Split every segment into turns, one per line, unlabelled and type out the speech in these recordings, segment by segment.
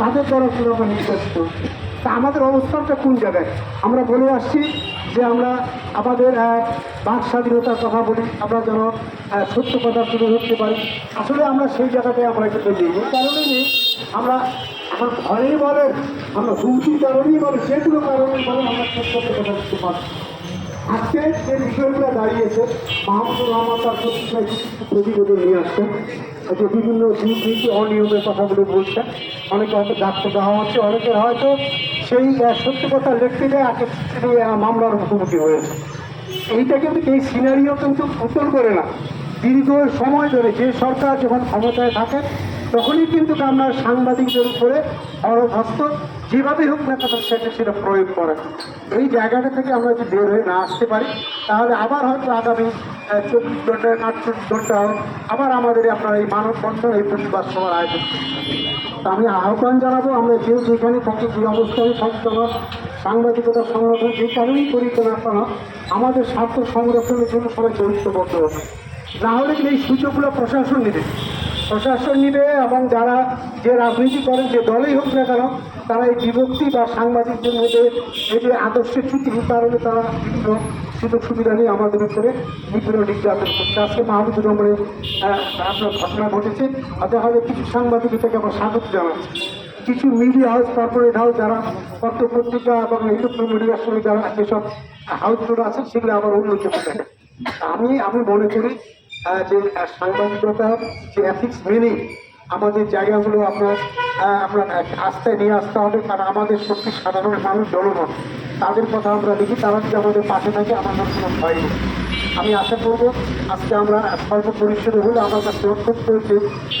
তাদের দ্বারা আমরা নির্যাতিত তা আমাদের অবস্থানটা কোন জায়গায়? আমরা বলে আসছি যে আমরা আমাদের বাক স্বাধীনতার কথা বলি, আমরা যেন সত্য কথা তুলে ধরতে পারি। আসলে আমরা সেই জায়গাটায় আমরা কিন্তু নেই এই কারণেই আমরা আমার ভয়েই বলেন, আমরা হুমকির কারণেই বলেন, যে কোনো কারণেই বলেন, আমরা সত্য কথা দিতে পারি আজকে যে বিষয়গুলো দাঁড়িয়েছে মাহমুদুর রহমান তার প্রতিবেদন নিয়ে আসছেন। যে বিভিন্ন দুর্নীতি অনিয়মের কথাগুলো বলছেন। অনেকে হয়তো ডাক্তার দেওয়া হচ্ছে অনেকের হয়তো সেই সত্যি কথা লিখতে যায় মামলার মুখোমুখি হয়েছে। এইটা কিন্তু এই সিনারিও কিন্তু উত্তর করে না। দীর্ঘ সময় ধরে যে সরকার যখন ক্ষমতায় থাকে তখনই কিন্তু আমরা সাংবাদিকদের উপরে অরভস্ত, যেভাবেই হোক না কেন সেটা সেটা প্রয়োগ করে। এই জায়গাটা থেকে আমরা যদি বের হয়ে না আসতে পারি, তাহলে আবার হয়তো আগামী চব্বিশ ঘণ্টা আটচল্লিশ ঘণ্টা হোক, আবার আমাদের আপনার এই মানববন্ধন, এই প্রতিবাদ সভার আয়োজন। তা আমি আহ্বান জানাব, আমরা যে যেখানে থাকি যে অবস্থায় থাকি কেন সাংবাদিকতা সংগঠন যে কারণেই করি কেন কেন আমাদের স্বার্থ সংরক্ষণের জন্য সবাই চরিত্রবদ্ধ হবে। না হলে এই সুযোগগুলো প্রশাসন নেবে। প্রশাসন নিবে এবং যারা যে রাজনীতি করেন, যে দলেই হোক না কেন, তারা এই বিভক্তি বা সাংবাদিকদের মধ্যে এই যে আদর্শের চ্যুতির কারণে তারা বিভিন্ন সুযোগ সুবিধা নিয়ে আমাদের উপরে বিভিন্ন নির্যাতন করছে। আজকে মাহমুদুর রহমানের আপনার ঘটনা ঘটেছে। আর দেখা যায় কিছু সাংবাদিক থেকে আমরা স্বাগত জানাচ্ছি। কিছু মিডিয়া হাউস কর্পোরেট হাউস যারা পত্র পত্রিকা এবং ইলেকট্রনিক মিডিয়ার সঙ্গে যারা যেসব হাউসগুলো আছে, সেগুলো আমার দেখে আমি আমি মনে করি যে সাংবাদিকতা যে এথিক্স মেনে আমাদের জায়গাগুলো আপনার আপনার আস্তে নিয়ে আসতে হবে, কারণ আমাদের সত্যি সাধারণ মানুষ জনগণ। তাদের কথা আমরা লিখি তারা যদি আমাদের পাশে থাকে আমাদের কোনো ভয় নেই আমি আশা করব আজকে আমরা সর্বপরিসরে হলে আমার কাছে অত্যন্ত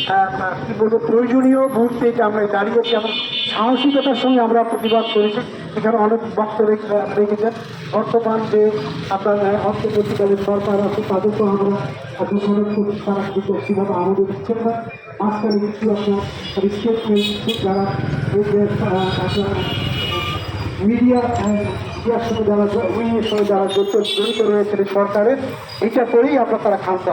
আহ, কি বলব প্রয়োজনীয় মুহূর্তে যে আমরা দাঁড়িয়েছি এবং সাহসিকতার সঙ্গে আমরা প্রতিবাদ করেছি। এখানে অনেক বক্তব্য রেখেছেন। বর্তমান যে আপনার অন্তর্বর্তীকালীন সরকার আছে তাদেরকেও আমরা খুব খারাপ দিতে সেভাবে আমাদের দিচ্ছেন না। মাঝখানে কিছু আপনার স্টেটমেন্ট যারা মিডিয়া মিডিয়ার সঙ্গে যারা উইংয়ের সঙ্গে যারা জড়িত জড়িত সরকারের, এটা করেই আমরা তারা খান্ত।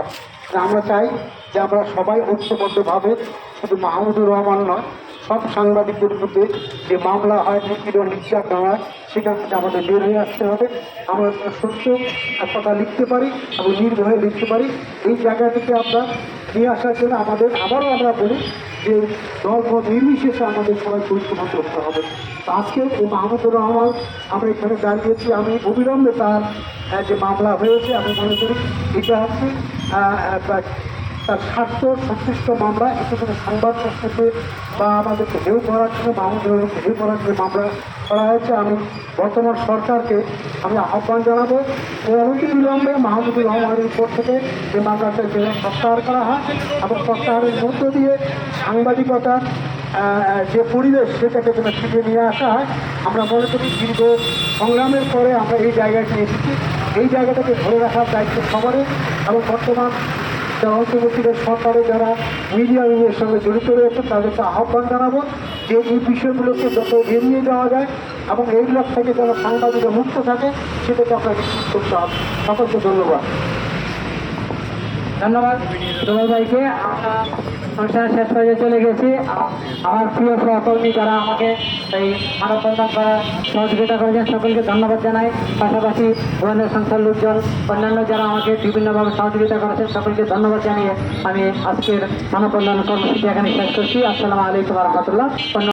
আমরা চাই যে আমরা সবাই ঐক্যবদ্ধভাবে শুধু মাহমুদুর রহমান নয় সব সাংবাদিকদের বিরুদ্ধে যে মামলা হয় নিপীড়ন নির্যাতন হয় সেখান থেকে আমাদের বের হয়ে আসতে হবে। আমরা সত্য কথা লিখতে পারি এবং নির্ভয়ে লিখতে পারি। এই জায়গা থেকে আমরা নিয়ে আসার জন্য আমাদের, আবারও আমরা বলি যে মত নির্বিশেষে আমাদের সবাই ঐক্যবদ্ধ করতে হবে। আজকে এই মাহমুদুর রহমান, আমরা এখানে দাঁড়িয়েছি। আমি অবিলম্বে তার যে মামলা হয়েছে, আমি মনে করি এটা হচ্ছে তার স্বার্থ, সংশ্লিষ্ট মামলা এটা কোনো সংবাদ সংস্থাতে বা আমাদেরকে হেউ করার জন্য মাহমুদুরকে হেউ করার জন্য মামলা করা হয়েছে। আমি বর্তমান সরকারকে আমি আহ্বান জানাব। অনতি বিলম্বে মাহমুদুর রহমানের উপর থেকে যে মামলাটা যে প্রত্যাহার করা হয় এবং প্রত্যাহারের মধ্য দিয়ে সাংবাদিকতার যে পরিবেশ সেটাকে যেন ফিরিয়ে নিয়ে আসা হয়। আমরা মনে করি দীর্ঘ সংগ্রামের পরে আমরা এই জায়গাটি এসেছি। এই জায়গাটাকে ধরে রাখার দায়িত্ব সবারই এবং বর্তমান অন্তর্বর্তীকালীন সরকারে যারা মিডিয়া উইংয়ের সঙ্গে জড়িত রয়েছে, তাদেরকে আহ্বান জানাব যে এই বিষয়গুলোকে যত এড়িয়ে যাওয়া যায় এবং এইগুলো থেকে যেন সাংবাদিকরা মুক্ত থাকে, সেটাকে আপনাকে নিশ্চিত করতে হবে। সকলকে ধন্যবাদ।
ধন্যবাদ। দুবাই ভাইকে আমরা অনুষ্ঠান শেষ হয়ে চলে গেছি। আমার প্রিয় সহকর্মী যারা আমাকে এই মানববন্ধন করার সহযোগিতা করেছেন, সকলকে ধন্যবাদ জানাই। পাশাপাশি গোয়েন্দা সংস্থার লোকজন, অন্যান্য যারা আমাকে বিভিন্নভাবে সহযোগিতা করেছেন, সকলকে ধন্যবাদ জানিয়ে আমি আজকের মানববন্ধন কর্মসূচি এখানে শেষ করছি। আসসালামু আলাইকুম রহমতুল্লাহ।